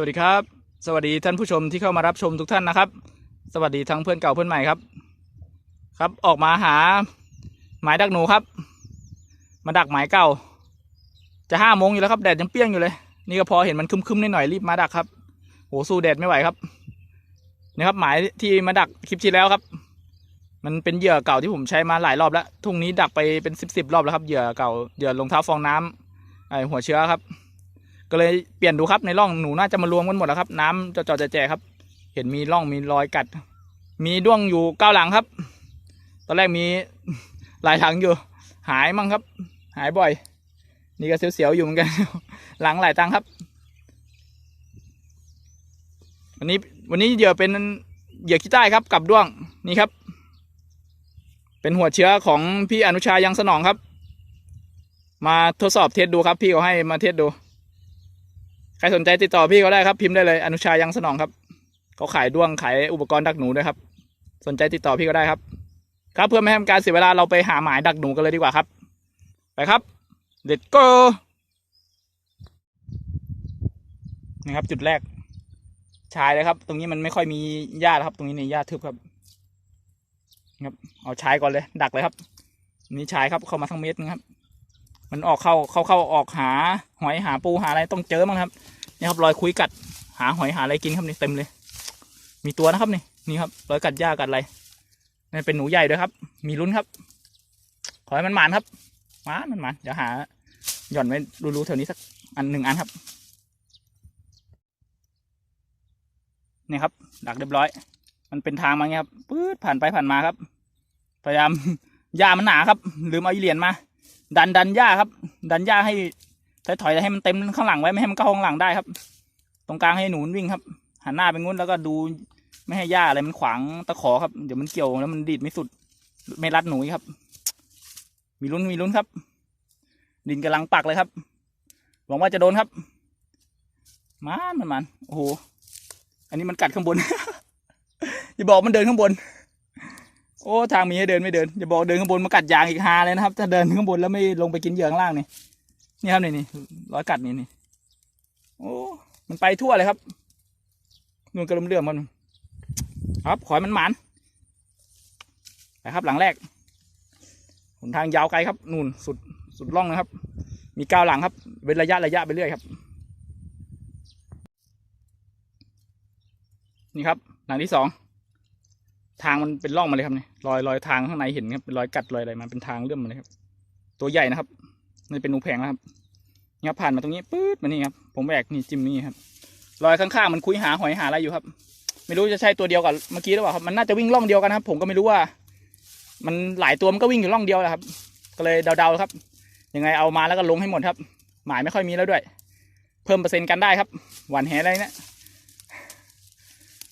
วัสดีครับ สวัสดีท่านผู้ชมที่เข้ามารับชมทุกท่านนะครับ สวัสดีทั้งเพื่อนเก่าเพื่อนใหม่ครับ ครับออกมาหาหมายดักหนูครับ มาดักหมายเก่า จะห้าโมงอยู่แล้วครับแดดยังเปรี้ยงอยู่เลย นี่ก็พอเห็นมันคึมๆนิดหน่อยรีบมาดักครับโหสู้แดดไม่ไหวครับนี่ครับหมายที่มาดักคลิปที่แล้วครับ มันเป็นเหยื่อเก่าที่ผมใช้มาหลายรอบแล้วทุ่งนี้ดักไปเป็นสิบสิบรอบแล้วครับเหยื่อเก่าเหยื่อรองเท้าฟองน้ำไอหัวเชื้อครับ ก็เลยเปลี่ยนดูครับในร่องหนูน่าจะมารวมกันหมดแล้วครับ น้ำจะจอๆแจๆครับ เห็นมีร่องมีรอยกัด มีด้วงอยู่เก้าหลังครับ ตอนแรกมีหลายหลังอยู่ หายมั่งครับ หายบ่อย นี่ก็เสียวๆอยู่เหมือนกัน หลังหลายตังครับ วันนี้วันนี้เหยื่อเป็นเหยื่อขี้ใต้ครับ กับด้วงนี่ครับ เป็นหัวเชื้อของพี่อนุชายังสนองครับ มาทดสอบเทสดูครับ พี่เขาให้มาเทสดู ใครสนใจติดต่อพี่เขาได้ครับ พิมพ์ได้เลยอนุชายังสนองครับเขาขายด้วงขายอุปกรณ์ดักหนูด้วยครับ สนใจติดต่อพี่ก็ได้ครับ ครับเพื่อไม่ให้การเสียเวลาเราไปหาหมายดักหนูกันเลยดีกว่าครับ ไปครับเด็ดก็นี่ครับ จุดแรก ชายเลยครับ ตรงนี้มันไม่ค่อยมีหญ้าครับ ตรงนี้นี่หญ้าทึบครับครับ เอาชายก่อนเลย ดักเลยครับ นี่ชายครับเข้ามาทั้งเม็ดนึงครับ มันออกเข้าเข้าเข้าออกหาหอยหาปูหาอะไรต้องเจอมั้งครับนี่ครับรอยคุยกัด หาหอยหาอะไรกินครับนี่เต็มเลย มีตัวนะครับนี่นี่ครับรอยกัดหญ้ากัดอะไรนี่เป็นหนูใหญ่ด้วยครับ มีลุ้นครับ ขอให้มันหมานครับหมานมันหมานเดี๋ยวหาหย่อนไว้รู้ๆแถวนี้สักอันหนึ่งอันครับนี่ครับดักเรียบร้อย มันเป็นทางมาเงี้ยครับปื๊ดผ่านไปผ่านมาครับ พยายามหญ้ามันหนาครับ ลืมเอาอีเหรียญมา ดันดันหญ้าครับ ดันหญ้าให้ถอยถอยให้มันเต็มข้างหลังไว้ไม่ให้มันเข้าข้างหลังได้ครับ ตรงกลางให้หนูนวิ่งครับ หันหน้าไปงุ้นแล้วก็ดูไม่ให้หญ้าอะไรมันขวางตะขอครับเดี๋ยวมันเกี่ยวแล้วมันดีดไม่สุด ไม่รัดหนูครับ มีลุ้นมีลุ้นครับ ดินกำลังปักเลยครับ หวังว่าจะโดนครับมันมันมันโอ้โหอันนี้มันกัดข้างบนอย่าบอกมันเดินข้างบน โอ้ทางมีให้เดินไม่เดินอย่าบอกเดินข้างบนมากัดยางอีกฮาเลยนะครับ ถ้าเดินข้างบนแล้วไม่ลงไปกินเหยื่อข้างล่างนี่นี่ครับนี่นี่ร้อยกัดนี่นี่โอ้มันไปทั่วเลยครับนู่นกระลมเลื่อมมัน ครับขอให้มันหมานไปครับหลังแรกหนทางยาวไกลครับนู่นสุดสุดร่องนะครับ มีก้าวหลังครับเป็นระยะระยะไปเรื่อยครับ นี่ครับ หลังที่สอง ทางมันเป็นร่องมาเลยครับเนี่ยรอยรอยทางข้างในเห็นครับเป็นรอยกัดรอยอะไรมาเป็นทางเลื่อมมาเลยครับ ตัวใหญ่นะครับนี่เป็นหนูแพงนะครับนี่ครับผ่านมาตรงนี้ปื๊ดมานี่ครับผมแบกนี่จิ้มนี่ครับรอยข้างๆมันคุยหาหอยหาอะไรอยู่ครับ ไม่รู้จะใช่ตัวเดียวกับเมื่อกี้หรือเปล่าครับมันน่าจะวิ่งร่องเดียวกันครับ ผมก็ไม่รู้ว่า มันหลายตัวมันก็วิ่งอยู่ร่องเดียวแหละครับ ก็เลยเดาๆครับยังไงเอามาแล้วก็ลงให้หมดครับ หมายไม่ค่อยมีแล้วด้วย เพิ่มเปอร์เซ็นต์กันได้ครับ หวานแหอะไรเนี่ย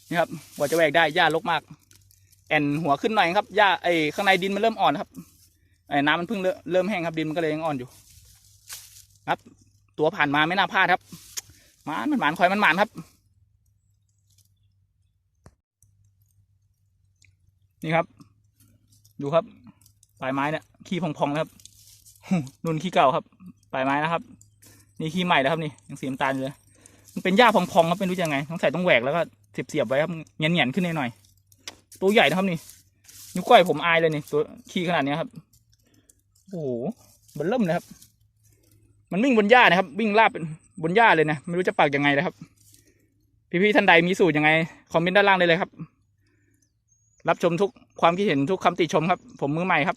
นี่ครับกว่าจะแวกได้หญ้ารกมาก แอนหัวขึ้นหน่อยครับหญ้าไอ้ข้างในดินมันเริ่มอ่อนครับไอ้น้ำมันเพิ่งเริ่มแห้งครับดินมันก็เลยยังอ่อนอยู่ ครับ ตัวผ่านมาไม่น่าพลาดครับมานมันหมานคอยมันหมานครับ นี่ครับ ดูครับปลายไม้เนี่ยขี้พองๆนะครับนุ่นขี้เก่าครับปลายไม้นะครับ นี่ขี้ใหม่แล้วครับนี่ยังสีน้ำตาลอยู่เลยมันเป็นหญ้าพองๆครับไม่รู้จะยังไงต้องใส่ต้องแหวกแล้วก็เสียบๆไว้ครับเงียนๆขึ้นหน่อยๆ ตัวใหญ่นะครับนี่นิ้วก้อยผมอายเลยนี่ตัวขี้ขนาดนี้ครับโอ้โหมันเริ่มเลยครับ มันวิ่งบนหญ้านะครับ วิ่งลาบบนหญ้าเลยนะไม่รู้จะปักยังไงนะครับ พี่ๆท่านใดมีสูตรยังไงคอมเมนต์ด้านล่างได้เลยครับ รับชมทุกความคิดเห็นทุกคำติชมครับ ผมมือใหม่ครับ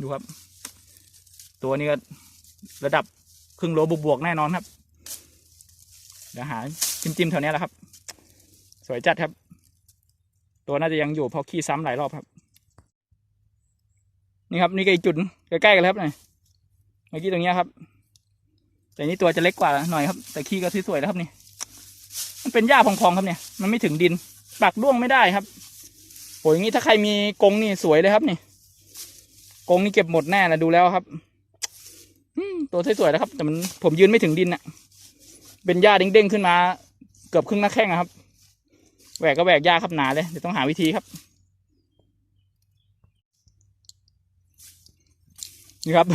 ดูครับ ตัวนี้ก็ระดับครึ่งโลบวกๆแน่นอนครับ เดี๋ยวหาจิ้มๆแถวนี้แหละครับ สวยจัดครับ ตัวน่าจะยังอยู่เพราะขี้ซ้ำหลายรอบครับ นี่ครับนี่ก็อีกจุดใกล้ๆกันแล้วครับเนี่ยเมื่อกี้ตรงนี้ครับ แต่นี่ตัวจะเล็กกว่าหน่อยครับ แต่ขี้ก็สวยๆแล้วครับนี่ มันเป็นหญ้าพองๆครับเนี่ย มันไม่ถึงดิน ปักร่วงไม่ได้ครับโอ้ยอย่างนี้ถ้าใครมีกรงนี่สวยเลยครับนี่กรงนี่เก็บหมดแน่นะดูแล้วครับอืตัวสวยๆแล้วครับ แต่มันผมยืนไม่ถึงดินอะ เป็นหญ้าเด้งๆขึ้นมา เกือบครึ่งหน้าแข้งอะครับแหวกก็แหวกหญ้าครับหนาเลยเดี๋ยวต้องหาวิธีครับ นี่ครับ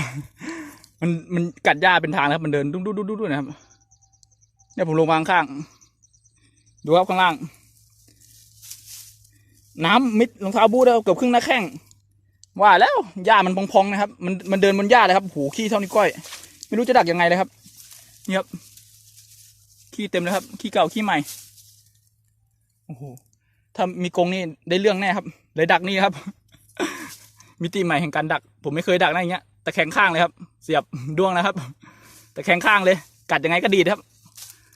มันมันกัดหญ้าเป็นทางนะครับ มันเดินดุ้งดุ้งดุ้งดุ้งดุ้งนะครับเนี่ยผมลงมาข้างดูครับข้างล่าง น้ำมิดรองเท้าบูทแล้วเกือบครึ่งหน้าแข้งว่าแล้วหญ้ามันพองๆนะครับ มันมันเดินบนหญ้าเลยครับหูขี้เท่านิ้ก้อย ไม่รู้จะดักยังไงเลยครับ นี่ครับ ขี้เต็มเลยครับ ขี้เก่าขี้ใหม่ โอ้โห ถ้ามีกรงนี่ได้เรื่องแน่ครับ เลยดักนี่ครับ มิติใหม่แห่งการดัก ผมไม่เคยดักได้อย่างเงี้ย แต่แข็งข้างเลยครับ เสียบด้วงนะครับ แต่แข็งข้างเลย กัดยังไงก็ดีดครับ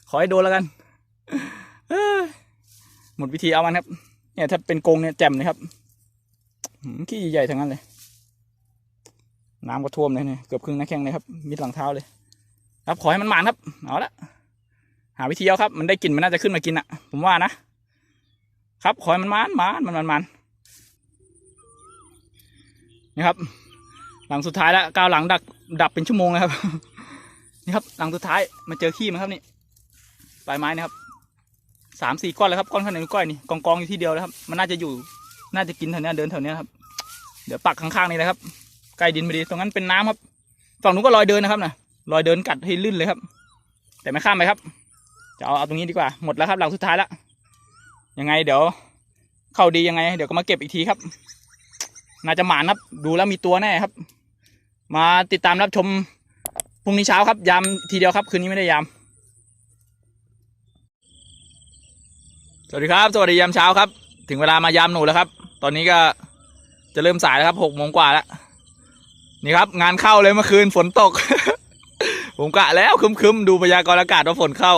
ขอให้โดนแล้วกันหมดวิธีเอามันครับ เนี่ยถ้าเป็นกรงเนี่ยแจ่มเลยครับขี้ใหญ่ทั้งนั้นเลย น้ำก็ท่วมเลยเนี่ยเกือบครึ่งหน้าแข้งเลยครับมิดหลังเท้าเลย ครับขอให้มันหมานครับ เอาละาวิธีเอาครับ มันได้กลิ่นมันน่าจะขึ้นมากินอะผมว่านะ ครับขอให้มันมานมานมันมันมันนี่ครับ หลังสุดท้ายแล้วก้าวหลังดักดับเป็นชั่วโมงเลยครับ นี่ครับ หลังสุดท้ายมาเจอขี้มันครับนี่ปลายไม้นะครับสามสี่ก้อนเลยครับก้อนขนาดนิ้วก้อยนี่กองกองอยู่ที่เดียวเลยครับ มันน่าจะอยู่น่าจะกินแถวนี้เดินแถวนี้ครับ เดี๋ยวปักข้างๆนี่นะครับใกล้ดินพอดีตรงนั้นเป็นน้ำครับฝั่งนู้นก็ลอยเดินนะครับนะลอยเดินกัดให้ลื่นเลยครับ แต่ไม่ข้ามไปครับ จะเอาเอาตรงนี้ดีกว่าหมดแล้วครับหลังสุดท้ายแล้วยังไงเดี๋ยว เข้าดียังไง เดี๋ยวก็มาเก็บอีกทีครับ น่าจะหมานครับ ดูแล้วมีตัวแน่ครับ มาติดตามรับชมพรุ่งนี้เช้าครับ ยามทีเดียวครับ คืนนี้ไม่ได้ยาม สวัสดีครับ สวัสดียามเช้าครับ ถึงเวลามายามหนูแล้วครับ ตอนนี้ก็จะเริ่มสายแล้วครับหกโมงกว่าแล้วนี่ครับ งานเข้าเลยเมื่อคืนฝนตก ผมกะแล้วคึมๆดูพยากรณ์อากาศว่าฝนเข้า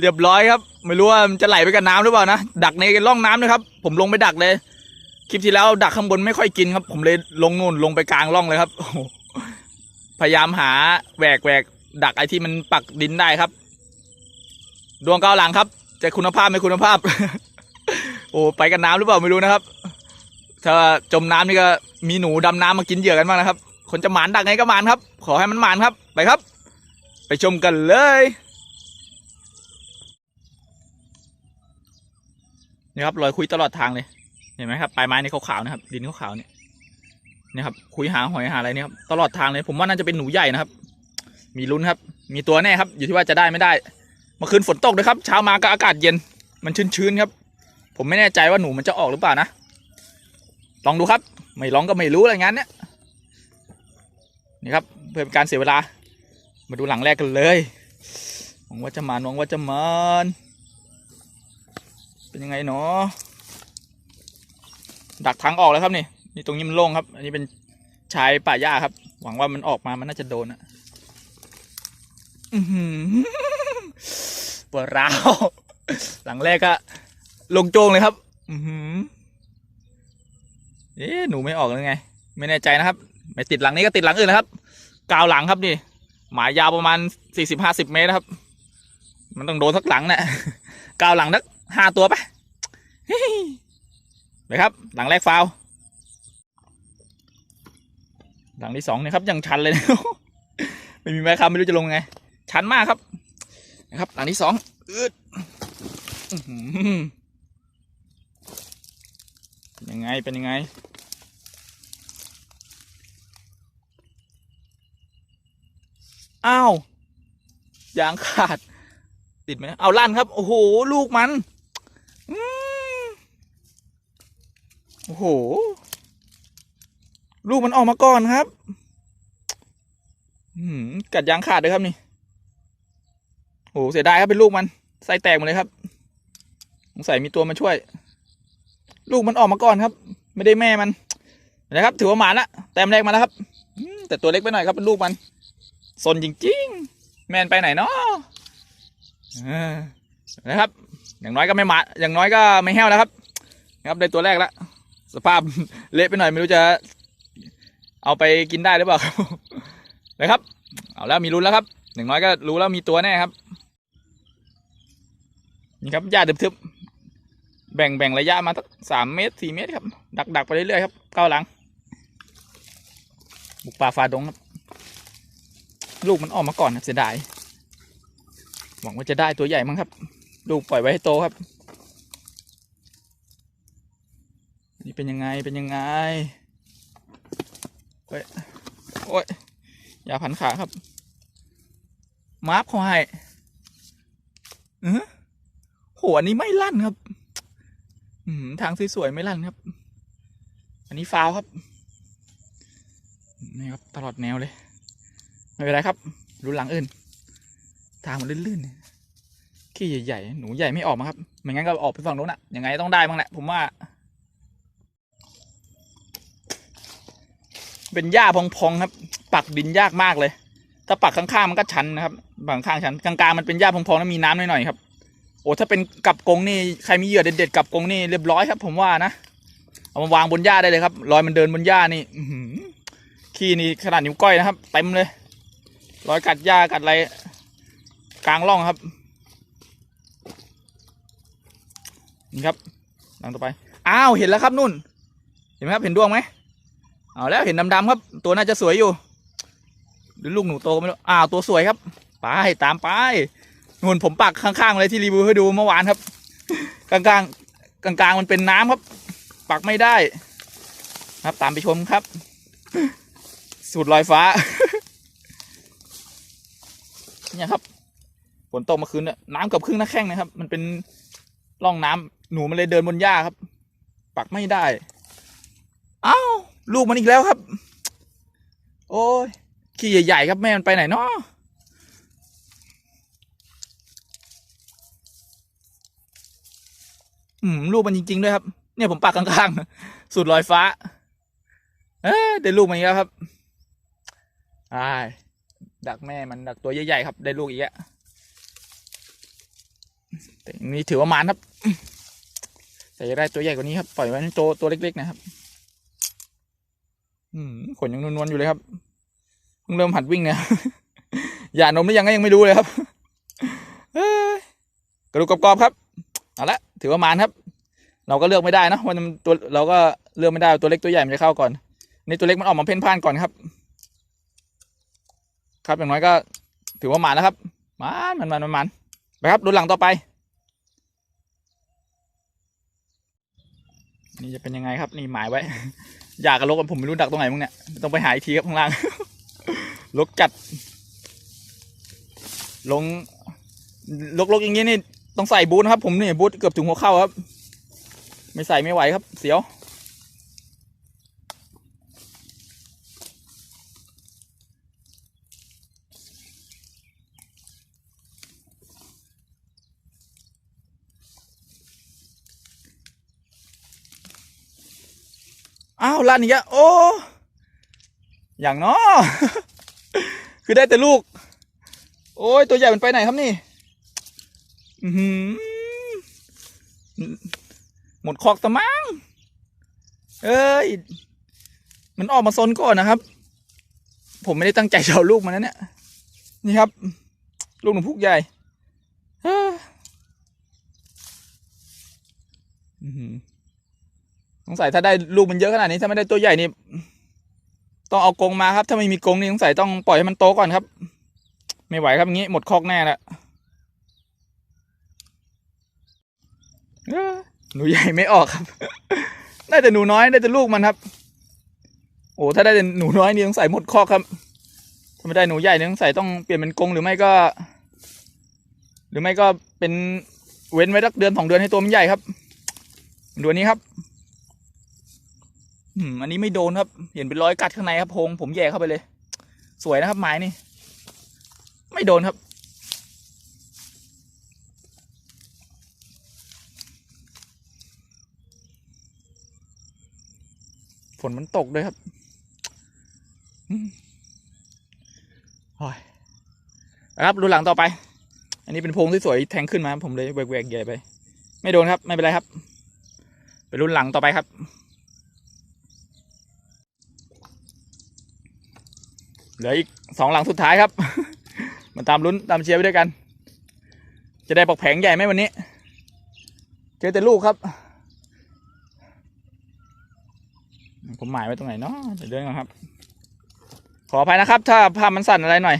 เรียบร้อยครับ ไม่รู้ว่ามันจะไหลไปกับน้ำหรือเปล่านะดักในร่องน้ำนะครับ ผมลงไปดักเลย คลิปที่แล้วดักข้างบนไม่ค่อยกินครับ ผมเลยลงนู่นลงไปกลางร่องเลยครับโอ้พยายามหาแหวกแหวกดักไอ้ที่มันปักดินได้ครับ ดวงเก้าวหลังครับจะคุณภาพไม่คุณภาพ โอ้ไปกับน้ำหรือเปล่าไม่รู้นะครับ ถ้าจมน้ำนี่ก็มีหนูดำน้ำมากินเหยื่อกันบ้างนะครับ คนจะหมานดักไงก็หมานครับ ขอให้มันหมานครับ ไปครับ ไปชมกันเลย นี่ครับรอยคุยตลอดทางเลย เห็นไหมครับปลายไม้นี่ขาวๆนะครับ ดินขาวๆเนี่ยนี่ครับคุยหาหอยหาอะไรเนี่ยครับตลอดทางเลย ผมว่าน่าจะเป็นหนูใหญ่นะครับ มีลุ้นครับ มีตัวแน่ครับ อยู่ที่ว่าจะได้ไม่ได้เมื่อคืนฝนตกด้วยครับ เช้ามาก็อากาศเย็น มันชื้นๆครับ ผมไม่แน่ใจว่าหนูมันจะออกหรือเปล่านะ ลองดูครับ ไม่ลองก็ไม่รู้อะไรงั้นเนี่ย นี่ครับ เพื่อเป็นการเสียเวลา มาดูหลังแรกกันเลย หวังว่าจะมานหวังว่าจะมาน เป็นยังไงเนาะดักทางออกแล้วครับนี่นี่ตรงนี้มันโล่งครับ อันนี้เป็นชายป่าหญ้าครับ หวังว่ามันออกมามันน่าจะโดนอะอือหือปวดร้าวหลังแรกก็ลงโจงเลยครับอือหือเอ๊ะหนูไม่ออกเลยไง ไม่แน่ใจนะครับ ไม่ติดหลังนี้ก็ติดหลังอื่นนะครับกาวหลังครับนี่หมายยาวประมาณสี่สิบห้าสิบเมตรนะครับ มันต้องโดนสักหลังนะกาวหลังนัก ห้าตัวไปไปครับ หลังแรกฟาว หลังที่สองเนี่ยครับยังชันเลยนะไม่มีไม้คำไม่รู้จะลงไง ชันมากครับ นะครับ หลังที่สองอืดยังไงเป็นยังไงอ้าวยางขาด ติดไหมเอาลั่นครับ โอ้โห ลูกมันอืม โอ้โห ลูกมันออกมาก่อนครับอืมกัดยางขาดเลยครับนี่ โอ้โหเสียดายครับเป็นลูกมันไส้แตกหมดเลยครับสงสัยมีตัวมาช่วย ลูกมันออกมาก่อนครับ ไม่ได้แม่มันนะครับ ถือว่าหมาละแต้มแรกมาแล้วครับแต่ตัวเล็กไปหน่อยครับเป็นลูกมันสนจริงๆ แมนไปไหนเนาะเออนะครับ อย่างน้อยก็ไม่หมา อย่างน้อยก็ไม่แห้วแล้วครับ นะครับได้ตัวแรกแล้ว สภาพเละไปหน่อยไม่รู้จะ เอาไปกินได้หรือเปล่านะครับ เอาแล้วมีลุ้นแล้วครับอย่างน้อยก็รู้แล้วมีตัวแน่ครับ นี่ครับหญ้าทึบๆแบ่งแบ่งระยะมาสักสามเมตรสี่เมตรครับ ดักดักไปเรื่อยๆครับก้าวหลัง บุกป่าฝ่าดงครับลูกมันออกมาก่อนครับเสียดาย หวังว่าจะได้ตัวใหญ่มั้งครับ ลูกปล่อยไว้ให้โตครับ นี่เป็นยังไงเป็นยังไงโอ้ยโอ้ยอย่าพันขาครับ มาร์คเขาให้เออโหอันนี้ไม่ลั่นครับ อืมทางสวยๆไม่ลั่นครับ อันนี้ฟาวครับนี่ครับตลอดแนวเลย ไม่เป็นไรครับรุนหลังอื่น ทางมันลื่นๆขี้ใหญ่ๆหนูใหญ่ไม่ออกมาครับไม่งั้นก็ออกไปฝั่งโน้นอะยังไงต้องได้บ้างแหละผมว่า เป็นหญ้าพองๆครับ ปักดินยากมากเลย ถ้าปักข้างๆมันก็ชันนะครับบางข้างชันกลางๆมันเป็นหญ้าพองๆแล้วมีน้ำหน่อยๆครับ โอ้ถ้าเป็นกับกงนี่ใครมีเหยื่อเด็ดๆกับกงนี่เรียบร้อยครับ ผมว่านะเอามาวางบนหญ้าได้เลยครับรอยมันเดินบนหญ้านี่อืขี้นี่ขนาดนิ้วก้อยนะครับเต็มเลยรอยกัดหญ้ากัดอะไรกลางร่องครับนี่ครับหลังต่อไป อ้าว เห็นแล้วครับนุ่น เห็นไหมครับ เห็นดวงไหม เอาแล้วเห็นดำๆครับ ตัวน่าจะสวยอยู่หรือลูกหนูโตก็ไม่รู้อ้าวตัวสวยครับ ไปตามไปนุ่นผมปักข้างๆเลยที่รีวิวให้ดูเมื่อวานครับ กลางๆกลางๆมันเป็นน้ำครับ ปักไม่ได้ ครับตามไปชมครับ สูตรลอยฟ้าเนี่ยครับฝนตกเมื่อคืนเนี่ยน้ำเกับครึ่งหน้าแข้งนะครับ มันเป็นร่องน้ำหนูมันเลยเดินบนหญ้าครับ ปักไม่ได้ เอ้า ลูกมันอีกแล้วครับ โอ้ยขี้ใหญ่ๆครับแม่มันไปไหนเนาะอืมลูกมันจริง ๆ ด้วยครับ เนี่ยผมปักข้างๆสูตรลอยฟ้า เอ้ยได้ลูกมาอีกแล้วครับอายดักแม่มันดักตัวใหญ่ๆครับ ได้ลูกอีกแล้วแต่นี่ถือว่ามานครับ แต่จะได้ตัวใหญ่กว่านี้ครับ ปล่อยไว้ตัวตัวเล็ก ๆ นะครับ ขนยังนวลๆอยู่เลยครับเพิ่งเริ่มหัดวิ่งเนี่ยหย่านมหรือยังก็ยังไม่รู้เลยครับเอ้ยกระดูกกรอบๆครับเอาละถือว่ามานครับ เราก็เลือกไม่ได้นะว่ามันตัวเราก็เลือกไม่ได้ว่าตัวเล็กตัวใหญ่มันจะเข้าก่อนนี่ตัวเล็กมันออกมาเพ่นพ่านก่อนครับ ครับอย่างน้อยก็ ถือว่ามานแล้วครับมานมันมันมันมันไปครับดูหลังต่อไปนี่จะเป็นยังไงครับ นี่หมายไว้ อยากกับลกผมไม่รู้ดักตรงไหนมึงเนี่ยต้องไปหาอีกทีครับข้างล่างลกจัด ลงลกลกอย่างนี้นี่ต้องใส่บูทนะครับ ผมนี่บูทเกือบถึงหัวเข่าครับ ไม่ใส่ไม่ไหวครับ เสียวาวลั่นอีกแล้วโอ้อย่างน้อคือได้แต่ลูก โอ้ยตัวใหญ่มันไปไหนครับนี่หือหมดคอกสมังเอ้ย มันออกมาซนก่อนนะครับ ผมไม่ได้ตั้งใจจะเอาลูกมันนะเนี่ย นี่ครับ ลูกหนูพุกใหญ่ เอ้ออื้อหือ ส งสัยถ้าได้ลูกมันเยอะขนาดนี้ถ้าไม่ได้ตัวใหญ่นี่ต้องเอากรงมาครับ ถ้าไม่มีกรงนี่สงสัยต้องปล่อยให้มันโตก่อนครับ ไม่ไหวครับอย่างนี้หมดคอกแน่ละหนูใหญ่ไม่ออกครับ ได้แต่หนูน้อยได้แต่ลูกมันครับ โอ้ถ้าได้แต่หนูน้อยนี่สงสัยหมดคอกครับถ้าไม่ได้หนูใหญ่นี่สงสัยต้องเปลี่ยนเป็นกรงหรือไม่ก็ หรือไม่ก็เป็นเว้นไว้สักเดือนสองเดือนให้ตัวมันใหญ่ครับดูนี้ครับ อันนี้ไม่โดนครับ เห็นเป็นรอยกัดข้างในครับพงผมแย่เข้าไปเลย สวยนะครับไม้นี่ ไม่โดนครับ ฝนมันตกด้วยครับอืมโอ้ยครับดูหลังต่อไป อันนี้เป็นโพงที่สวยแทงขึ้นมา ผมเลยแหวกๆใหญ่ไป ไม่โดนครับ ไม่เป็นไรครับ ไปรุ่นหลังต่อไปครับ เหลืออีกสองหลังสุดท้ายครับ มาตามลุ้นตามเชียร์ไปด้วยกัน จะได้ปอกแผงใหญ่ไหมวันนี้ เจอแต่ลูกครับ ผมหมายไว้ตรงไหนเนาะเดี๋ยวเดินก่อนครับ ขออภัยนะครับ ถ้าภาพมันสั่นอะไรหน่อย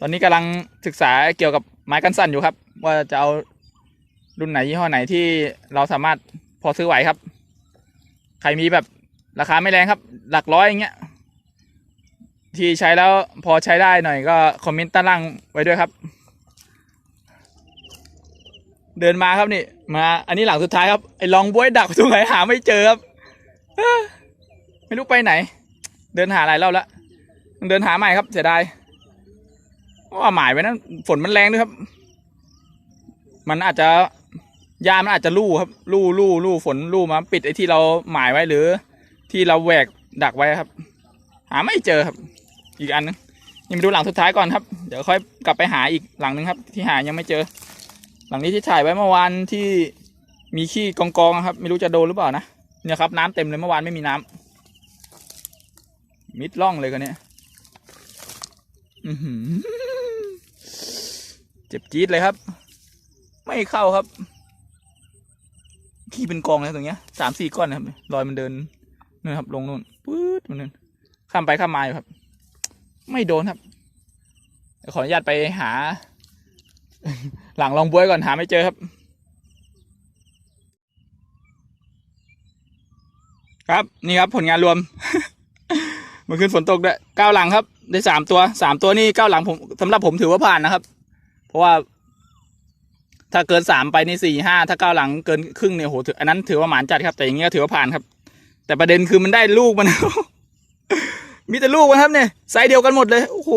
ตอนนี้กำลังศึกษาเกี่ยวกับไม้กันสั่นอยู่ครับ ว่าจะเอารุ่นไหนยี่ห้อไหนที่เราสามารถพอซื้อไหวครับ ใครมีแบบราคาไม่แรงครับ หลักร้อยอย่างเงี้ย ที่ใช้แล้วพอใช้ได้หน่อยก็คอมเมนต์ด้านล่างไว้ด้วยครับ เดินมาครับนี่ มา อันนี้หลังสุดท้ายครับไอ้ลองบวยดักตรงไหนหาไม่เจอครับไม่รู้ไปไหน เดินหาหลายรอบแล้วเดินหาใหม่ครับเสียดายว่าหมายไว้นั้นฝนมันแรงด้วยครับ มันอาจจะยามันอาจจะลู่ครับลู่ลู่ลู่ฝนลู่มาปิดไอ้ที่เราหมายไว้หรือ ที่เราแหวกดักไว้ครับ หาไม่เจอครับ อีกอันนึงยังไปดูหลังสุดท้ายก่อนครับ เดี๋ยวค่อยกลับไปหาอีกหลังนึงครับ ที่หายังไม่เจอ หลังนี้ที่ถ่ายไว้เมื่อวานที่มีขี้กองกองๆครับ ไม่รู้จะโดนหรือเปล่านะเนี่ยครับน้ำเต็มเลยเมื่อวานไม่มีน้ำมิดล่องเลยกันเนี่ยเจ็บจี๊ดเลยครับ ไม่เข้าครับ ขี้เป็นกองเลยตรงเนี้ยสามสี่ก้อนนะครับรอยมันเดินนู่นครับ ลงนู่นปื๊ดมันนู่นข้ามไปข้ามมาอยู่ครับ ไม่โดนครับ ขออนุญาตไปหา หลังลองบวยก่อนหาไม่เจอครับ ครับนี่ครับผลงานรวม เมื่อคืนฝนตกด้วยเก้าหลังครับ ได้สามตัวสามตัวนี่เก้าหลังผมสำหรับผมถือว่าผ่านนะครับ เพราะว่า ถ้าเกินสามไปนี่สี่ห้าถ้าเก้าหลังเกินครึ่งเนี่ยโหถืออันนั้นถือว่าหมานจัดครับแต่อย่างเงี้ยถือว่าผ่านครับ แต่ประเด็นคือมันได้ลูกมัน มีแต่ลูกมันครับเนี่ยไซส์เดียวกันหมดเลยโอ้โห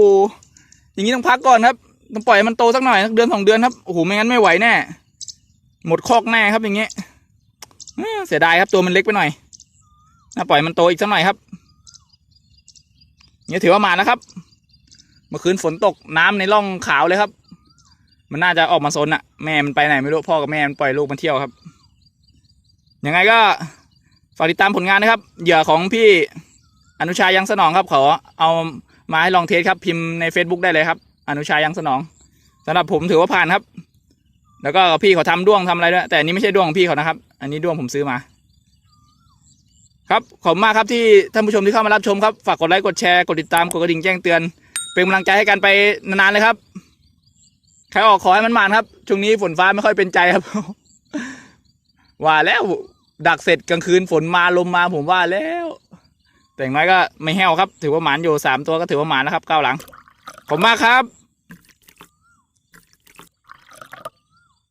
อย่างนี้ต้องพักก่อนครับต้องปล่อยมันโตสักหน่อยสักเดือนสองเดือนครับโอ้โหไม่งั้นไม่ไหวแน่หมดคอกแน่ครับอย่างเงี้ยเสียดายครับตัวมันเล็กไปหน่อยน่าปล่อยมันโตอีกสักหน่อยครับเนี่ยถือว่ามาแล้วครับ เมื่อคืนฝนตกน้ำในร่องขาวเลยครับ มันน่าจะออกมาโซนอะแม่มันไปไหนไม่รู้พ่อกับแม่มันปล่อยลูกมันเที่ยวครับยังไงก็ฝากติดตามผลงานนะครับเหยื่อของพี่ อนุชายังสนองครับขอเอามาให้ลองเทสครับพิมพ์ใน Facebook ได้เลยครับ อนุชายังสนองสำหรับผมถือว่าผ่านครับ แล้วก็พี่เขาทำด้วงทำอะไรด้วยแต่อันนี้ไม่ใช่ด้วงของพี่เขานะครับ อันนี้ด้วงผมซื้อมา ครับขอบมากครับที่ท่านผู้ชมที่เข้ามารับชมครับฝากกดไลค์กดแชร์กดติดตามกดกระดิ่งแจ้งเตือน เป็นกำลังใจให้กันไปนานๆเลยครับใครออกขอให้มันมานครับช่วงนี้ฝนฟ้าไม่ค่อยเป็นใจครับว่าแล้วดักเสร็จกลางคืนฝนมาลมมาผมว่าแล้ว แต่อย่างน้อยก็ไม่แห้วครับ ถือว่าหมานอยู่สามตัวก็ถือว่าหมานนะครับเก้าหลัง ผมมากครับ